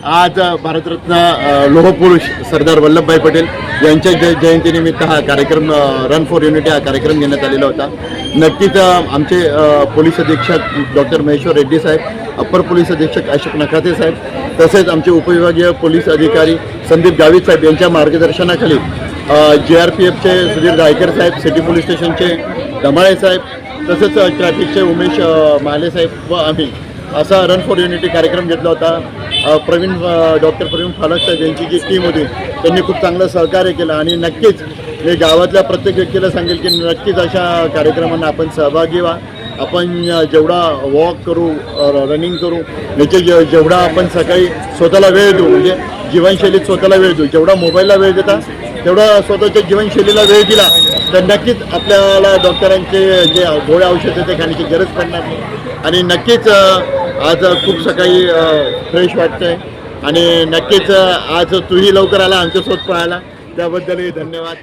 आज भारतरत्न लोहपुरुष सरदार वल्लभभाई पटेल यांच्या जय जयंतीनिमित्त हा कार्यक्रम रन फॉर युनिटी हा कार्यक्रम घेण्यात आलेला होता. नक्कीच आमचे पोलीस अधीक्षक डॉक्टर महेश्वर रेड्डी साहेब अप्पर पोलीस अधीक्षक अशोक नखाते साहेब तसेच आमचे उपविभागीय पोलीस अधिकारी संदीप गावित साहेब यांच्या मार्गदर्शनाखाली जे आर पी एफचे सुधीर गायकर साहेब सिटी पोलीस स्टेशनचे धमाळे साहेब तसेच ट्रॅफिकचे उमेश महाले साहेब व आम्ही असा रन फॉर युनिटी कार्यक्रम घेतला होता. प्रवीण डॉक्टर प्रवीण फालक साहेब यांची जी टीम होती त्यांनी खूप चांगलं सहकार्य केलं आणि नक्कीच मी गावातल्या प्रत्येक व्यक्तीला सांगेल की नक्कीच अशा कार्यक्रमांना आपण सहभागी व्हा. आपण जेवढा वॉक करू रनिंग करू याचे जे जेवढा आपण सकाळी स्वतःला वेळ देऊ म्हणजे जीवनशैलीत स्वतःला वेळ देऊ जेवढा मोबाईलला वेळ देता तेवढा स्वतःच्या जीवनशैलीला वेळ दिला तर नक्कीच आपल्याला डॉक्टरांचे जे गोळ्या औषधं ते खाण्याची गरज पडणार नाही. आणि नक्कीच आज खूप सकाळी फ्रेश वाटतंय. आणि नक्कीच आज तूही लवकर आला आमच्यासोबत पाहायला त्याबद्दलही धन्यवाद.